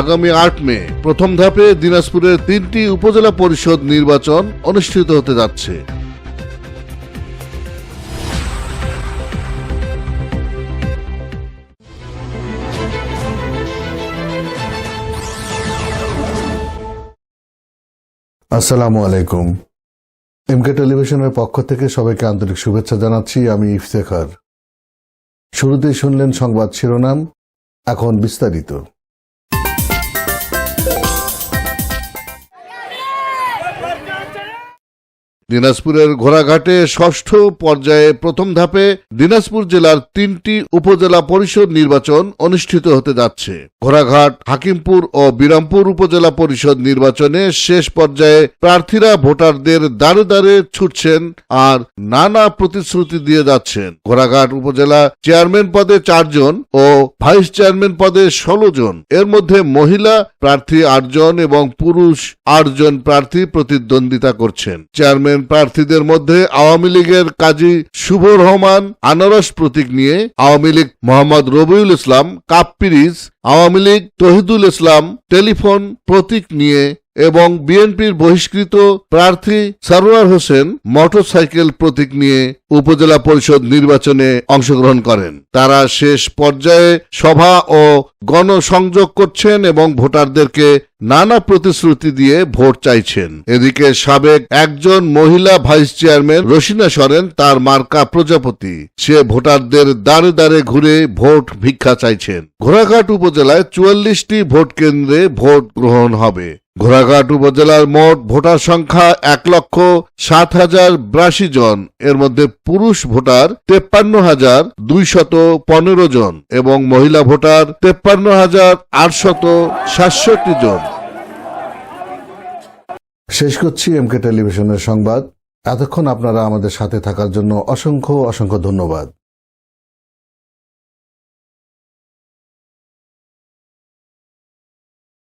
আগামী আট মে, প্রথম ধাপে দিনাজপুরের তিনটি উপজেলা পরিষদ নির্বাচন অনুষ্ঠিত হতে যাচ্ছে। আসসালামু আলাইকুম। এমকে টেলিভিশনের পক্ষ থেকে সবাইকে আন্তরিক শুভেচ্ছা জানাচ্ছি, আমি ইফতেখার। শুরুতেই শুনলেন সংবাদ শিরোনাম, এখন বিস্তারিত। দিনাজপুরের ঘোড়াঘাটে ষষ্ঠ পর্যায়ে প্রথম ধাপে দিনাজপুর জেলার তিনটি উপজেলা পরিষদ নির্বাচন অনুষ্ঠিত হতে যাচ্ছে। ঘোড়াঘাট, হাকিমপুর ও বিরামপুর উপজেলা পরিষদ নির্বাচনে শেষ পর্যায়ে প্রার্থীরা ভোটারদের দ্বারে দ্বারে ছুটছেন আর নানা প্রতিশ্রুতি দিয়ে যাচ্ছেন। ঘোড়াঘাট উপজেলা চেয়ারম্যান পদে চারজন ও ভাইস চেয়ারম্যান পদে ষোলো জন। এর মধ্যে মহিলা প্রার্থী আটজন এবং পুরুষ আটজন প্রার্থী প্রতিদ্বন্দ্বিতা করছেন। চেয়ারম্যান প্রার্থীদের মধ্যে আওয়ামী লীগের কাজী শুভ রহমান, আনারস প্রতীক নিয়ে আওয়ামী লীগ মোহাম্মদ রবিউল ইসলাম, কাপ পিরিজ, আওয়ামী লীগ তহিদুল ইসলাম টেলিফোন প্রতীক নিয়ে এবং বিএনপির বহিষ্কৃত প্রার্থী সারোয়ার হোসেন মোটরসাইকেল প্রতীক নিয়ে উপজেলা পরিষদ নির্বাচনে অংশগ্রহণ করেন। তারা শেষ পর্যায়ে সভা ও গণসংযোগ করছেন এবং ভোটারদেরকে নানা প্রতিশ্রুতি দিয়ে ভোট চাইছেন। এদিকে সাবেক একজন মহিলা ভাইস চেয়ারম্যান রসিনা সরেন, তার মার্কা প্রজাপতি, সে ভোটারদের দাঁড়ে দাঁড়ে ঘুরে ভোট ভিক্ষা চাইছেন। ঘোড়াঘাট উপজেলায় চুয়াল্লিশটি ভোট কেন্দ্রে ভোট গ্রহণ হবে। ঘোড়াঘাট উপজেলার মোট ভোটার সংখ্যা এক লক্ষ সাত হাজার বিরাশি জন। এর মধ্যে পুরুষ ভোটার তেপ্পান্ন হাজার দুইশত পনেরো জন এবং মহিলা ভোটার তেপ্পান্ন হাজার আটশত সাতষট্টি জন। শেষ করছি এমকে টেলিভিশনের সংবাদ। এতক্ষণ আপনারা আমাদের সাথে থাকার জন্য অসংখ্য অসংখ্য ধন্যবাদ।